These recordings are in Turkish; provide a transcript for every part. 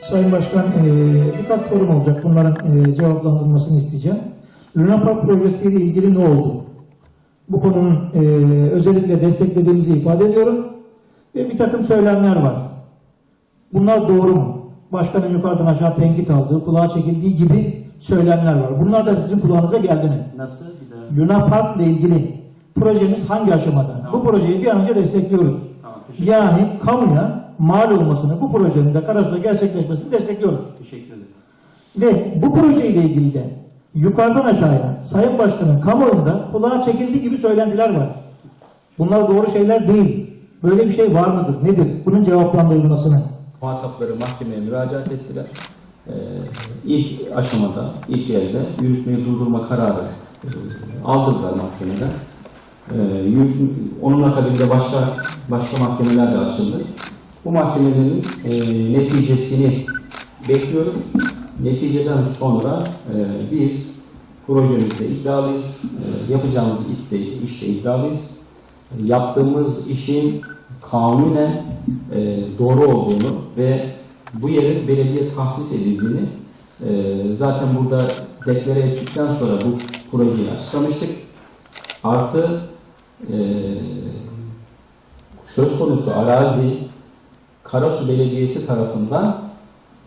Sayın Başkan, eee, birkaç sorum olacak. Bunların eee, cevaplandırılmasını isteyeceğim. Luna Park projesiyle ilgili ne oldu? Bu konunun eee, özellikle desteklediğimizi ifade ediyorum. Ve bir takım söylemler var. Bunlar doğru mu? Başkanın yukarıdan aşağı tenkit aldığı, kulağa çekildiği gibi söylemler var. Bunlar da sizin kulağınıza geldi mi? Nasıl? Bir daha. Luna Park ile ilgili projemiz hangi aşamada? Tamam. Bu projeyi bir an önce destekliyoruz. Tamam, Yani kamuya mal olmasını, bu projenin de Karasu'da gerçekleşmesini destekliyoruz. teşekkür ederim. Ve bu projeyle ilgili de yukarıdan aşağıya Sayın Başkan'ın kamuoyunda kulağa çekildiği gibi söylentiler var. Bunlar doğru şeyler değil. Böyle bir şey var mıdır? Nedir? Bunun cevaplandırılmasını. Muhatapları mahkemeye müracaat ettiler. Ee, ilk aşamada, ilk yerde yürütmeyi durdurma kararı e, aldırdılar mahkemeden. Ee, yürütme- onun akabinde başka başka mahkemeler de açıldı. Bu mahkemelerin e, neticesini bekliyoruz. Neticeden sonra e, biz projemizde iddialıyız. E, yapacağımız işte, işte iddialıyız. yaptığımız işin kanunen e, doğru olduğunu ve bu yerin belediye tahsis edildiğini e, zaten burada deklare ettikten sonra bu projeyi açıklamıştık. Artı e, söz konusu arazi Karasu Belediyesi tarafından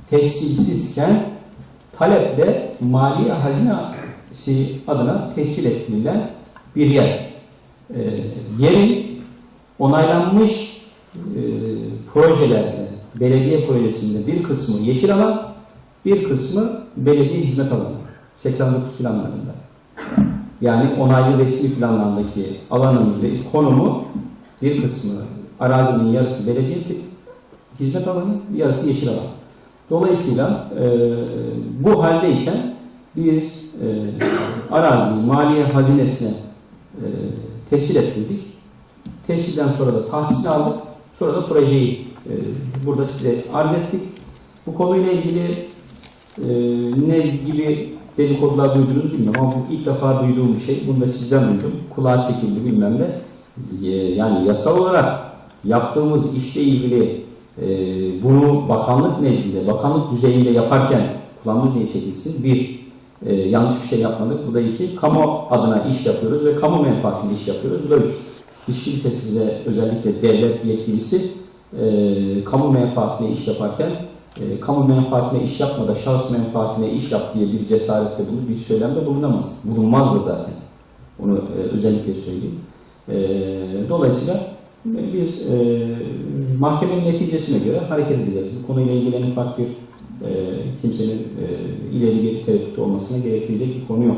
tescilsizken taleple Maliye Hazinesi adına tescil ettirilen bir yer e, yerin onaylanmış e, projelerde, belediye projesinde bir kısmı yeşil alan, bir kısmı belediye hizmet alanı. 89 planlarında. Yani onaylı resmi planlardaki alanın ve konumu bir kısmı arazinin yarısı belediye hizmet alanı, yarısı yeşil alan. Dolayısıyla e, bu haldeyken biz e, araziyi maliye hazinesine e, tescil ettirdik. Tescilden sonra da tahsil aldık. Sonra da projeyi e, burada size arz ettik. Bu konuyla ilgili e, ne gibi dedikodular duydunuz bilmiyorum ama bu ilk defa duyduğum bir şey. Bunu da sizden duydum. Kulağa çekildi bilmem ne. Yani yasal olarak yaptığımız işle ilgili e, bunu bakanlık nezdinde, bakanlık düzeyinde yaparken kulağımız niye çekilsin? Bir, e, yanlış bir şey yapmadık. Bu da iki, kamu adına iş yapıyoruz ve kamu menfaatinde iş yapıyoruz. Bu da üç. Hiç kimse size özellikle devlet yetkilisi e, kamu menfaatine iş yaparken e, kamu menfaatine iş yapma da şahıs menfaatine iş yap diye bir cesarette bulunur, bir söylemde bulunamaz. Bulunmaz da zaten. Onu e, özellikle söyleyeyim. E, dolayısıyla biz e, mahkemenin neticesine göre hareket edeceğiz. Bu konuyla ilgili en ufak bir e, kimsenin e, ileri bir tereddüt olmasına gerektirecek bir konu yok.